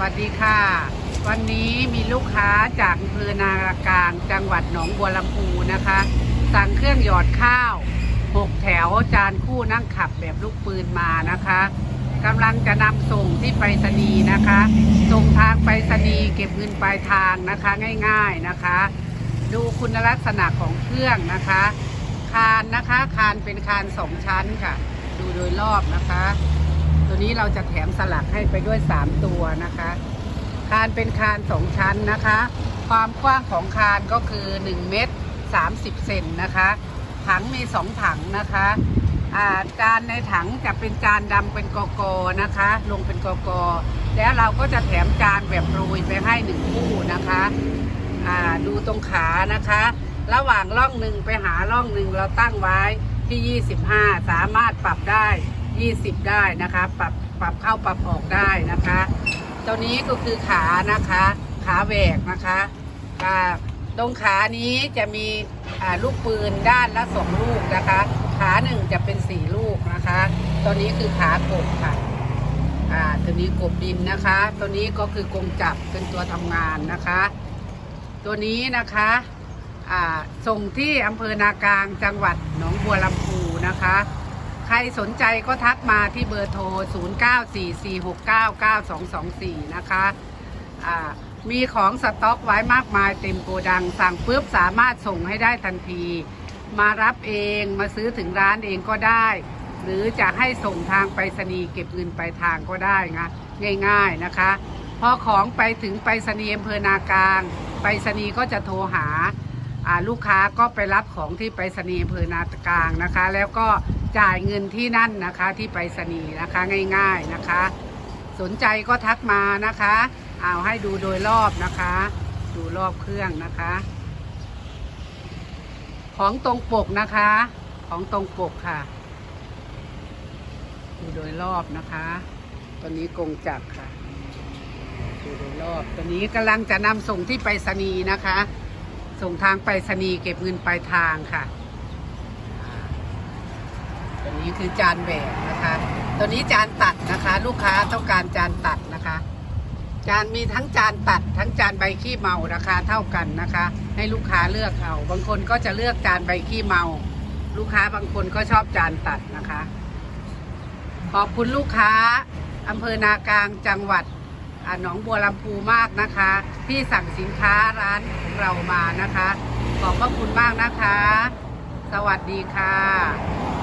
วัสดีค่ะ วันนี้มีลูกค้าจากอำเภอนารากลางจังหวัดหนองบัวลำพูนะคะ สั่งเครื่องหยอดข้าวหกแถวจานคู่นั่งขับแบบลูกปืนมานะคะกำลังจะนำส่งที่ไปรษณีย์นะคะ ส่งทางไปรษณีย์เก็บเงินปลายทางนะคะง่ายๆนะคะ ดูคุณลักษณะของเครื่องนะคะ คานนะคะ คานเป็นคานสองชั้นค่ะ ดูโดยรอบนะคะ ตัวนี้เราจะแถมสลักให้ไปด้วย 3 ตัวนะคะ คานเป็นคานสองชั้นนะคะ ความกว้างของคานก็คือ 1 เมตร 30 เซนนะคะ ถังมี 2 ถังนะคะาจานในถังจะเป็นจานดำเป็นกกนะคะ ลงเป็นกกแล้วเราก็จะแถมจานแบบโรยไปให้หนึ่งคู่นะคะดูตรงขานะคะ ระหว่างร่องหนึ่งไปหาร่องหนึ่งเราตั้งไว้ที่ 25 สามารถปรับได้ 20 ได้นะคะ ปรับปรับเข้าปรับออกได้นะคะ ตัวนี้ก็คือขานะคะ ขาแหวกนะคะอ่าตรงขานี้จะมีลูกปืนด้านละสองลูกนะคะ ขาหนึ่งจะเป็นสี่ลูกนะคะ ตัวนี้คือขากบค่ะอ่าตัวนี้กบดินนะคะ ตัวนี้ก็คือกรงจับเป็นตัวทำงานนะคะ ตัวนี้นะคะอ่าส่งที่อำเภอนากลางจังหวัดหนองบัวลำพูนะคะ ใครสนใจก็ทักมาที่เบอร์โทร 0944699224 นะคะอ่ามีของสต็อกไว้มากมายเต็มโกดัง สั่งปุ๊บสามารถส่งให้ได้ทันที มารับเองมาซื้อถึงร้านเองก็ได้ หรือจะให้ส่งทางไปรษณีย์เก็บเงินไปลายทางก็ได้นะง่าย ๆนะคะ พอของไปถึงไปรษณีย์อำเภอนากลางไปรษณีย์ก็จะโทรหาอ่าลูกค้าก็ไปรับของที่ไปรษณีย์อำเภอนากลางนะคะ แล้วก็ จ่ายเงินที่นั่นนะคะที่ไปรษณีย์นะคะง่าย ๆนะคะ สนใจก็ทักมานะคะเอาให้ดูโดยรอบนะคะ ดูรอบเครื่องนะคะ ของตรงปกนะคะ ของตรงปกค่ะ ดูโดยรอบนะคะตัวนี้กงจักรค่ะดูโดยรอบตัวนี้กำลังจะนำส่งที่ไปรษณีย์นะคะ ส่งทางไปรษณีย์เก็บเงินปลายทางค่ะ ตัวนี้คือจานแบกนะคะ ตัวนี้จานตัดนะคะ ลูกค้าต้องการจานตัดนะคะ จานมีทั้งจานตัด ทั้งจานใบขี้เมาราคาเท่ากันนะคะ ให้ลูกค้าเลือกเอาบางคนก็จะเลือกจานใบขี้เมา ลูกค้าบางคนก็ชอบจานตัดนะคะ ขอบคุณลูกค้าอำเภอนากลางจังหวัดหนองบัวลำพูมากนะคะ ที่สั่งสินค้าร้านของเรามานะคะ ขอบพระคุณมากนะคะ สวัสดีค่ะ